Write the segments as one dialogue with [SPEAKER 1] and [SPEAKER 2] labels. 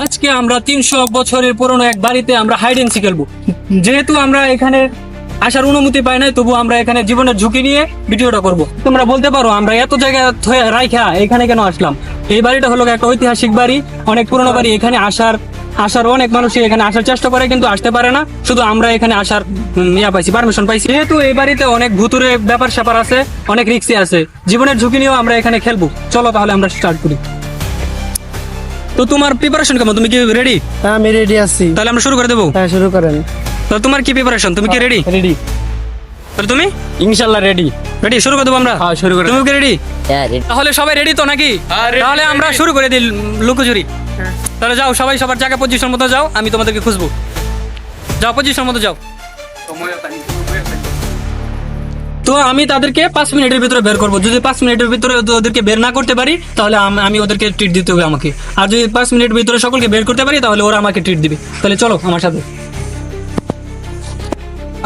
[SPEAKER 1] আজকে আমরা তিনশো বছরের পুরনো এক বাড়িতে আমরা হাইড এন্ড খেলব। যেহেতু আমরা এখানে আসার অনুমতি পাই নাই তবু আমরা এখানে জীবনের ঝুঁকি নিয়ে ভিডিওটা করব। তোমরা বলতে পারো, আমরা এত জায়গা রাইখা এখানে কেন আসলাম? এই বাড়িটা হলো একটা ঐতিহাসিক বাড়ি, অনেক পুরনো বাড়ি এখানে আসার আসার অনেক মানুষই এখানে আসার চেষ্টা করে, কিন্তু আসতে পারে না। শুধু আমরা এখানে আসার ইয়া পাইছি পারমিশন পাইছি। যেহেতু এই বাড়িতে অনেক ভুতুরে ব্যাপার স্যাপার আছে, অনেক রিক্সি আছে, জীবনের ঝুঁকি নিয়েও আমরা এখানে খেলব। চলো তাহলে আমরা স্টার্ট করি। তো তোমার প্রিপারেশন কেমন? তুমি কি রেডি
[SPEAKER 2] হ্যাঁ আমি রেডি আছি।
[SPEAKER 1] তাহলে আমরা শুরু করে দেবো?
[SPEAKER 2] হ্যাঁ শুরু করেন।
[SPEAKER 1] তো তোমার কি প্রিপারেশন তুমি কি রেডি
[SPEAKER 2] রেডি
[SPEAKER 1] তাহলে তুমি?
[SPEAKER 2] ইনশাল্লাহ রেডি
[SPEAKER 1] রেডি শুরু করে দেবো আমরা?
[SPEAKER 2] হ্যাঁ, শুরু করে
[SPEAKER 1] তুমি কি রেডি
[SPEAKER 3] হ্যাঁ রেডি
[SPEAKER 1] তাহলে সবাই রেডি তো নাকি? তাহলে আমরা শুরু করে দিই লুকোচুরি। তাহলে যাও সবাই সবার জায়গা পজিশন মতো যাও আমি তোমাদেরকে খুঁজবো। যাও পজিশন মতো যাও। তো আমি তাদেরকে পাঁচ মিনিটের ভিতরে বের করব। যদি পাঁচ মিনিটের ভিতরে ওদেরকে বের না করতে পারি, তাহলে আমি ওদেরকে ট্রিট দিতে হবে আমাকে। আর যদি পাঁচ মিনিটের ভিতরে সকলকে বের করতে পারি, তাহলে ওরা আমাকে ট্রিট দিবে। তাহলে চলো আমার সাথে।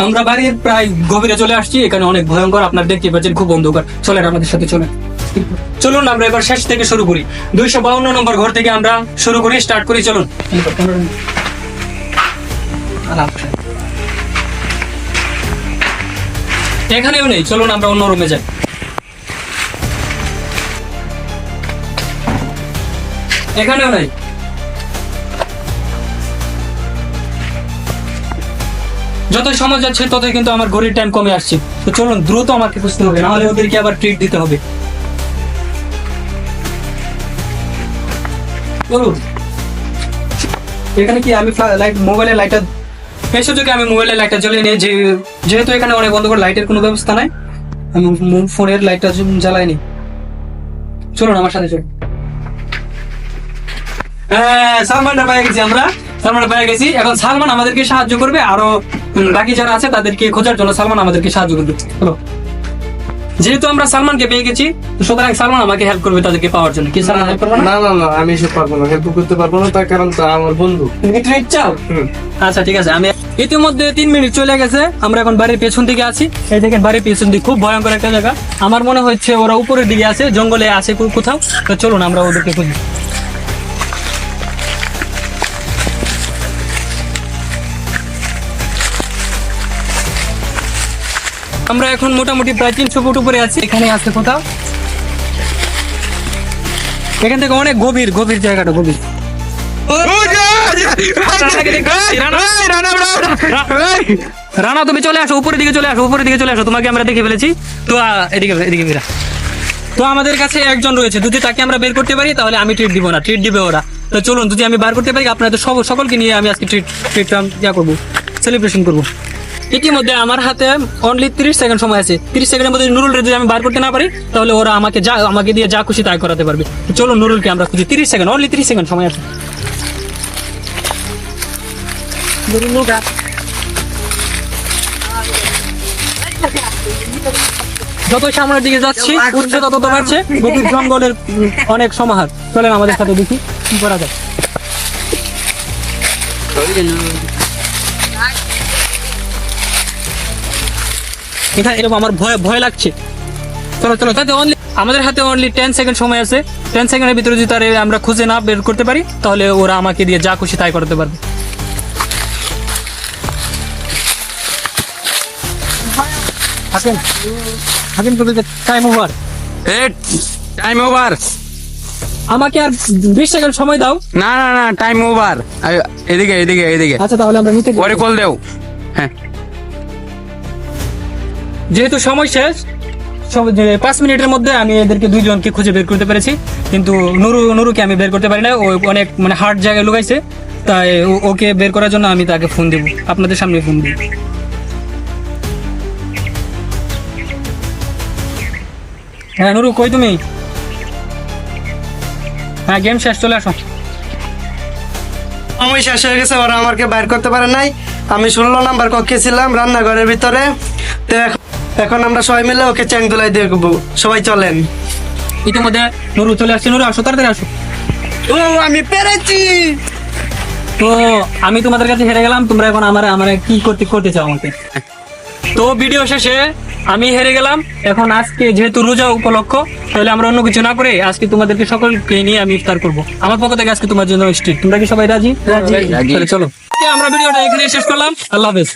[SPEAKER 1] আমরা বাড়ির প্রায় গভীরে চলে আসছি, এখানে অনেক ভয়ঙ্কর, আপনার দেখতে পাচ্ছেন, খুব অন্ধকার। চলেন আমাদের সাথে চলেন। চলুন, আমরা এবার শেষ থেকে শুরু করি। দুইশো বাউন্ন নম্বর ঘর থেকে আমরা শুরু করি স্টার্ট করি, চলুন। এখানেও নেই, চলুন আমরা অন্য রুমে যাই। এখানেও নেই। যতই সময় যাচ্ছে, ততই কিন্তু আমার ঘড়ির টাইম কমে আসছে। তো চলুন, দ্রুত আমাকে খুঁজতে হবে, নাহলে ওদেরকে আবার ট্রিট দিতে হবে। চলুন এখানে কি আমি লাইট মোবাইলের লাইটটা এই সুযোগে আমি মোবাইলের লাইটটা জ্বালিয়ে নিই যে, যেহেতু এখানে অনেক বন্ধ করে লাইটের কোনো ব্যবস্থা নাই, আমি ফোনের লাইটটা জ্বালাইনি। চলুন আমার সাথে চলুন। সালমানটা পেয়ে গেছি আমরা সালমানটা পেয়ে গেছি। এখন সালমান আমাদেরকে সাহায্য করবে, আরও বাকি যারা আছে তাদেরকে খোঁজার জন্য সালমান আমাদেরকে সাহায্য করবে। চলো যেহেতু আমরা সালমানকে পেয়ে গেছি তো সুতরাং সালমান আমাকে হেল্প করবে তাদেরকে পাওয়ার জন্য। কি সালমান হেল্প করবে না?
[SPEAKER 2] না না আমি এসব পারব না হেল্প করতে পারব না তার কারণ তা আমার বন্ধু।
[SPEAKER 1] তুমি ট্রিট চাও? আচ্ছা ঠিক আছে আমি ইতিমধ্যে তিন মিনিট চলে গেছে আমরা এখন বাড়ির পেছন দিকে আছি। এই দেখেন বাড়ির পেছন দিকে খুব ভয়ঙ্কর একটা জায়গা। আমার মনে হচ্ছে ওরা উপরের দিকে আছে জঙ্গলে আছে কোথাও। তো চলুন আমরা ওদেরকে খুঁজি। আমরা এখন মোটামুটি প্রায় তিনশো ফুট উপরে আছি। এখানে আছে কোথাও? এখান থেকে অনেক গভীর গভীর জায়গাটা, গভীর। রানা, তুমি চলে আসো, উপরের দিকে চলে আসো, উপরের দিকে চলে আসো। তোমাকে আমরা দেখে ফেলেছি। তো এদিকে এদিকে ফিরা তো আমাদের কাছে একজন রয়েছে। যদি তাকে আমরা বের করতে পারি, তাহলে আমি ট্রিট দিব না ট্রিট দিবে ওরা। তো চলুন, যদি আমি বার করতে পারি, আপনাদের সকলকে নিয়ে আমি আজকে ট্রিট ট্রিটটা ইয়া করব সেলিব্রেশন করব। ইতিমধ্যে আমার হাতে অনলি তিরিশ সেকেন্ড সময় আছে। তিরিশ সেকেন্ডের মধ্যে নুরুল যদি আমি বার করতে না পারি তাহলে ওরা আমাকে যা আমাকে দিয়ে যা খুশি তাই করাতে পারবে। চলো নুরুলকে আমরা খুঁজি। তিরিশ সেকেন্ড অনলি তিরিশ সেকেন্ড সময় আছে। যত সামনের দিকে যাচ্ছি উচ্চতা তত বাড়ছে। গভীর জঙ্গলের অনেক সমাহার। চলেন আমাদের সাথে দেখি কি করা যায়। এখানে এরকম আমার ভয় ভয় লাগছে। চলো চলো তাতে অনলি আমাদের হাতে অনলি টেন সেকেন্ড সময় আছে। টেন সেকেন্ডের ভিতরে যদি তারে আমরা খুঁজে না বের করতে পারি তাহলে ওরা আমাকে দিয়ে যা খুশি তাই করতে পারবে। হাকিম হাকিম তোদের টাইম ওভার
[SPEAKER 4] টাইম ওভার
[SPEAKER 1] আমাকে আর বিশ সেকেন্ড সময় দাও।
[SPEAKER 4] না না না টাইম ওভার এদিকে এদিকে এদিকে।
[SPEAKER 1] আচ্ছা তাহলে আমরা নিতে
[SPEAKER 4] পরে কল দেও। হ্যাঁ।
[SPEAKER 1] যেহেতু সময় শেষ পাঁচ মিনিটের মধ্যে আমি এদেরকে দুইজনকে খুঁজে বের করতে পেরেছি। কিন্তু নুরু, নুরুকে আমি বের করতে পারি না ও অনেক মানে হার্ড জায়গায় লুকাইছে। তাই ওকে বের করার জন্য আমি তাকে ফোন দেবো। আপনাদের সামনে ফোন দিব হ্যাঁ নুরু, কই তুমি? হ্যাঁ গেম শেষ, চলে আসো।
[SPEAKER 2] সময় শেষ হয়ে গেছে, ওরা আমাকে বাইর করতে পারে নাই। আমি ষোলো নাম্বার কক্ষে ছিলাম রান্নাঘরের ভিতরে। তো এখন- এখন আমরা সবাই মিলে ওকে চ্যাং দুলাই দেখব সবাই চলেন।
[SPEAKER 1] ইতিমধ্যে নুরু চলে আসছে। নুরু আসো তাড়াতাড়ি আসো।
[SPEAKER 2] ও আমি পেরেছি!
[SPEAKER 1] তো আমি তোমাদের কাছে হেরে গেলাম তোমরা এখন আমার আমার কি করতে করতে চাও আমাকে? তো ভিডিও শেষে আমি হেরে গেলাম। এখন আজকে যেহেতু রোজা উপলক্ষ তাহলে আমরা অন্য কিছু না করে আজকে তোমাদেরকে সকলকে নিয়ে আমি ইফতার করব। আমার পক্ষ থেকে আজকে তোমার জন্য স্ট্রিট তোমরা কি সবাই রাজি?
[SPEAKER 4] রাজি।
[SPEAKER 1] তাহলে চলো। আমরা ভিডিওটা এখানে শেষ করলাম। আল্লাহ হাফেজ।